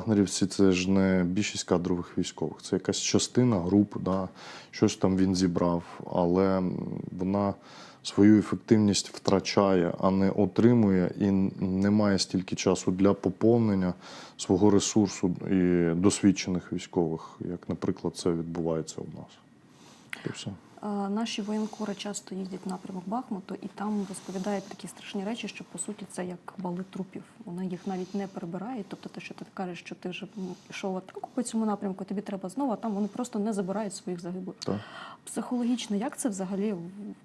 вагнерівці це ж не більшість кадрових військових. Це якась частина груп, да, щось там він зібрав, але вона свою ефективність втрачає, а не отримує і не має стільки часу для поповнення свого ресурсу і досвідчених військових, як, наприклад, це відбувається у нас. І все. Наші воєнкори часто їздять в напрямок Бахмуту і там розповідають такі страшні речі, що по суті це як бали трупів. Вони їх навіть не перебирає. Тобто, те, що ти кажеш, що ти вже йшов атаку по цьому напрямку, тобі треба знову, а там вони просто не забирають своїх загиблих. Так. Психологічно, як це взагалі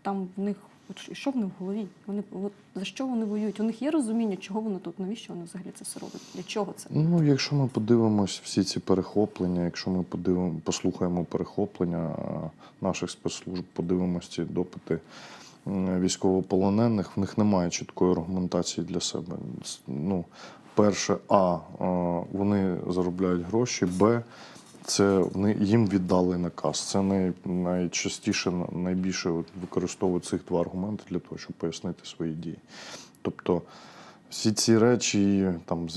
там в них? От що- в них в голові? Вони от, за що вони воюють? У них є розуміння, чого вони тут, навіщо вони взагалі це все роблять? Для чого це? Ну, якщо ми подивимось всі ці перехоплення, якщо ми подивимо, послухаємо перехоплення наших спецслужб, подивимось ці допити військовополонених, в них немає чіткої аргументації для себе. Ну, перше, а вони заробляють гроші, б. Це їм віддали наказ. Це най, найчастіше, найбільше використовують цих два аргументи для того, щоб пояснити свої дії. Тобто всі ці речі там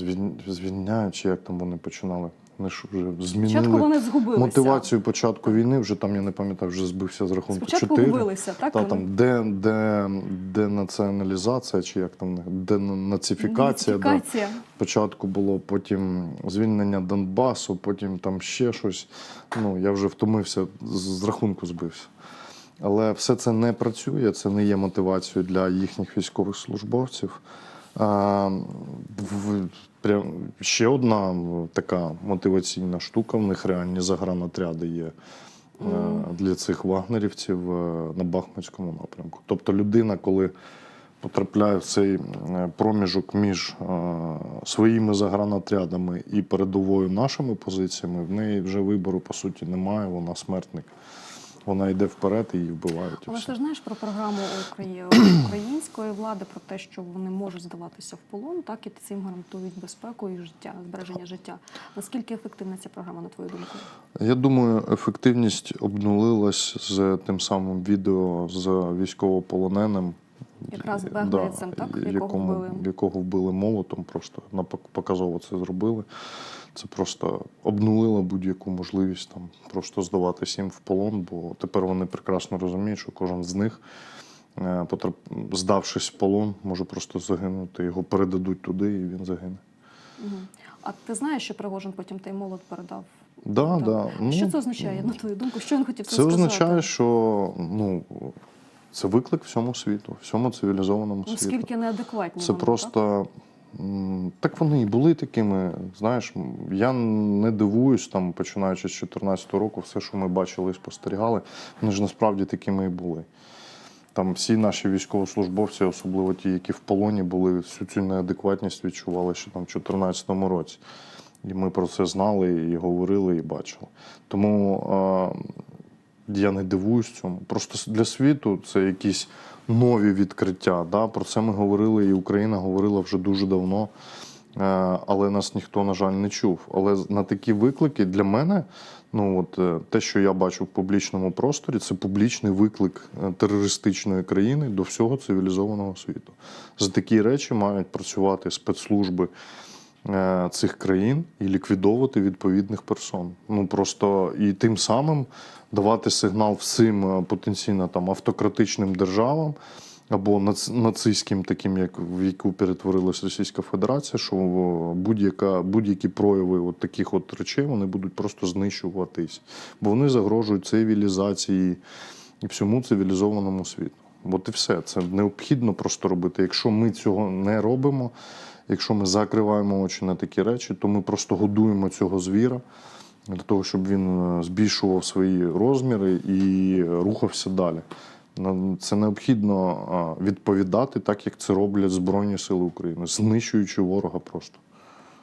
звільняючи, як там вони починали. Вони ж вже Спочатку змінили вони згубилися. мотивацію початку війни. Вже там я не пам'ятаю, вже збився з рахунку Спочатку 4. губилися, так? Та там де, де, денаціоналізація, чи як там. Да. Нацифікація. Спочатку було потім звільнення Донбасу, потім там ще щось. Ну я вже втомився, з рахунку збився. Але все це не працює, це не є мотивацією для їхніх військових службовців. Прям, ще одна така мотиваційна штука, в них реальні загранотряди є е, для цих вагнерівців е, на Бахмутському напрямку. Тобто людина, коли потрапляє в цей е, проміжок між своїми загранотрядами і передовою нашими позиціями, в неї вже вибору по суті немає, вона смертник. Вона йде вперед і її вбивають. Але ти ж знаєш про програму української влади про те, що вони можуть здаватися в полон, так і цим гарантують безпеку і життя, збереження життя. Наскільки ефективна ця програма, на твою думку? Я думаю, ефективність обнулилась з тим самим відео з військовополоненим. Якраз Да, вагнерівцем, так, якого якому, вбили. якого вбили молотом, просто показово це зробили. Це просто обнулило будь-яку можливість там просто здаватися їм в полон, бо тепер вони прекрасно розуміють, що кожен з них, е, здавшись в полон, може просто загинути. Його передадуть туди, і він загине. А ти знаєш, що Пригожин потім той молот передав? Да, Так. да. А що Ну, це означає, на твою думку? Що він хотів Це сказати? означає, що ну, це виклик всьому світу, всьому цивілізованому світу. Наскільки неадекватні Це вони, просто. м, Так вони і були такими. Знаєш, я не дивуюсь, там, починаючи з 2014 року, все, що ми бачили і спостерігали, вони ж насправді такими і були. Там всі наші військовослужбовці, особливо ті, які в полоні були, всю цю неадекватність відчували ще там в 2014 році. І ми про це знали, і говорили, і бачили. Тому я не дивуюсь цьому. Просто для світу це якісь нові відкриття. Да? Про це ми говорили, і Україна говорила вже дуже давно. Е, Але нас ніхто, на жаль, не чув. Але на такі виклики для мене, ну от е, те, що я бачу в публічному просторі, це публічний виклик е, терористичної країни до всього цивілізованого світу. За такі речі мають працювати спецслужби цих країн і ліквідовувати відповідних персон. Ну просто і тим самим давати сигнал всім е, потенційно там автократичним державам. Або нацистським, таким як в яку перетворилась Російська Федерація, що будь-яка будь-які прояви от таких от речей вони будуть просто знищуватись, бо вони загрожують цивілізації і всьому цивілізованому світу. От і все. Це необхідно просто робити. Якщо ми цього не робимо, якщо ми закриваємо очі на такі речі, то ми просто годуємо цього звіра для того, щоб він е, збільшував свої розміри і рухався далі. Це необхідно відповідати так, як це роблять Збройні Сили України, знищуючи ворога просто.